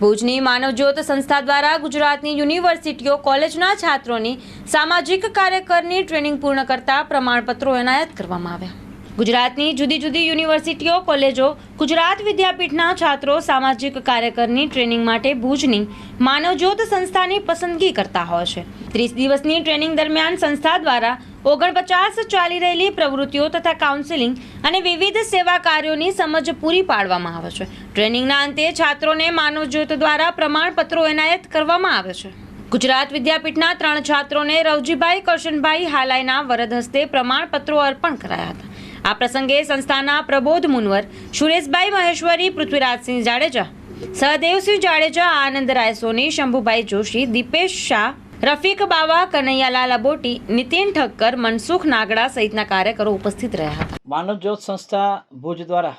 ભુજની માનવજ્યોત સંસ્થા દ્વારા ગુજરાતની યુનિવર્સિટીઓ, કોલેજના છાત્રોની સામાજિક કાર્યકરની ટ્રેનિંગ પૂર્ણ કરતા પ્રમાણપત્રો એનાયત કરવામાં આવ્યા. ગુજરાતની જુદી જુદી યુનિવર્સિટીઓ, કોલેજો, ગુજરાત વિદ્યાપીઠના છાત્રો સામાજિક કાર્યકરની ટ્રેનિંગ માટે ભુજની માનવજ્યોત સંસ્થાની પસંદગી કરતા હોય છે. ત્રીસ દિવસની ટ્રેનિંગ દરમિયાન સંસ્થા દ્વારા ઓગણપચાસ ચાલી રહેલી પ્રવૃત્તિઓ તથા કાઉન્સેલિંગ અને વિવિધ સેવા કાર્યોની સમજ પૂરી પાડવામાં આવે છે. ટ્રેનિંગના અંતે છાત્રોને માનવજ્યોત દ્વારા પ્રમાણપત્રો એનાયત કરવામાં આવે છે. ગુજરાત વિદ્યાપીઠના ત્રણ છાત્રોને રવજીભાઈ કરશનભાઈ હાલાઈના વરદ હસ્તે પ્રમાણપત્રો અર્પણ કરાયા હતા. આ પ્રસંગે સંસ્થાના પ્રબોધ મુનવર, સુરેશભાઈ મહેશ્વરી, પૃથ્વીરાજસિંહ જાડેજા, સહદેવસિંહ જાડેજા, આનંદ રાય સોની શંભુભાઈ જોશી, દીપેશ શાહ રફીક બાવા, કનૈયાલાલ અબોટી, નીતિન ઠક્કર, મનસુખ નાગડા સહિતના કાર્યકરો ઉપસ્થિત રહ્યા હતા. માનવજ્યોત સંસ્થા ભુજ દ્વારા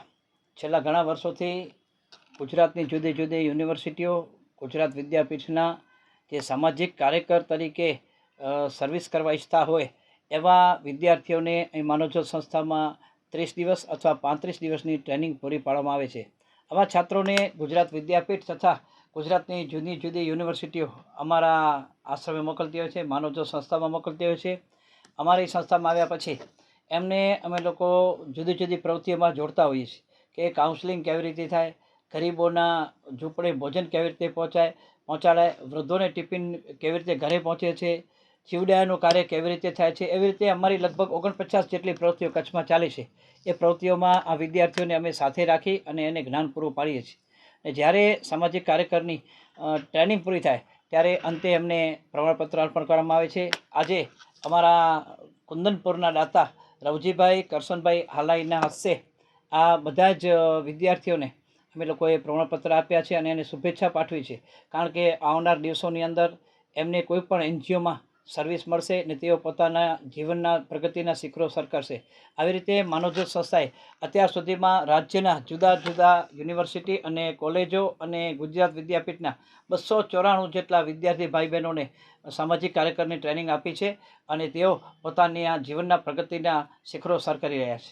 છેલ્લા ઘણા વર્ષોથી ગુજરાતની જુદી જુદી યુનિવર્સિટીઓ, ગુજરાત વિદ્યાપીઠના જે સામાજિક કાર્યકર તરીકે સર્વિસ કરવા ઈચ્છતા હોય, એવા વિદ્યાર્થીઓને અહીં માનવજ્યોત સંસ્થામાં ત્રીસ દિવસ અથવા પાંત્રીસ દિવસની ટ્રેનિંગ પૂરી પાડવામાં આવે છે. આવા છાત્રોને ગુજરાત વિદ્યાપીઠ તથા ગુજરાતની જુદી જુદી યુનિવર્સિટીઓ અમારા આશ્રમે મોકલતી હોય છે માનવજો સંસ્થામાં મોકલતી હોય છે. અમારી સંસ્થામાં આવ્યા પછી એમને અમે લોકો જુદી જુદી પ્રવૃત્તિઓમાં જોડતા હોઈએ છીએ કે કાઉન્સલિંગ કેવી રીતે થાય, ગરીબોના ઝૂંપડે ભોજન કેવી રીતે પહોંચાય, પહોંચાડાય, વૃદ્ધોને ટિફિન કેવી રીતે ઘરે પહોંચે છે, જીવડાયાનું કાર્ય કેવી રીતે થાય છે, એવી રીતે અમારી લગભગ ઓગણપચાસ જેટલી પ્રવૃત્તિઓ કચ્છમાં ચાલે છે. એ પ્રવૃત્તિઓમાં આ વિદ્યાર્થીઓને અમે સાથે રાખી અને એને જ્ઞાન પૂરું પાડીએ છીએ. જ્યારે સામાજિક કાર્યકરની ટ્રેનિંગ પૂરી થાય, ત્યારે અંતે એમને પ્રમાણપત્ર અર્પણ કરવામાં આવે છે. આજે અમારા કુંદનપુરના દાતા રવજીભાઈ કરશનભાઈ હાલાઈના હસ્તે આ બધા જ વિદ્યાર્થીઓને અમે લોકોએ પ્રમાણપત્ર આપ્યા છે અને એને શુભેચ્છા પાઠવી છે. કારણ કે આવનાર દિવસોની અંદર એમને કોઈ પણ એનજીઓમાં સર્વિસ મળશે ને તેઓ પોતાના જીવનના પ્રગતિના શિખરો સર કરશે આવી રીતે માનવજ્યોત સંસ્થાએ અત્યાર સુધીમાં રાજ્યના જુદા જુદા યુનિવર્સિટી અને કોલેજો અને ગુજરાત વિદ્યાપીઠના બસો ચોરાણું જેટલા વિદ્યાર્થી ભાઈ બહેનોને સામાજિક કાર્યક્રમની ટ્રેનિંગ આપી છે અને તેઓ પોતાની આ જીવનના પ્રગતિના શિખરો સર કરી રહ્યા છે.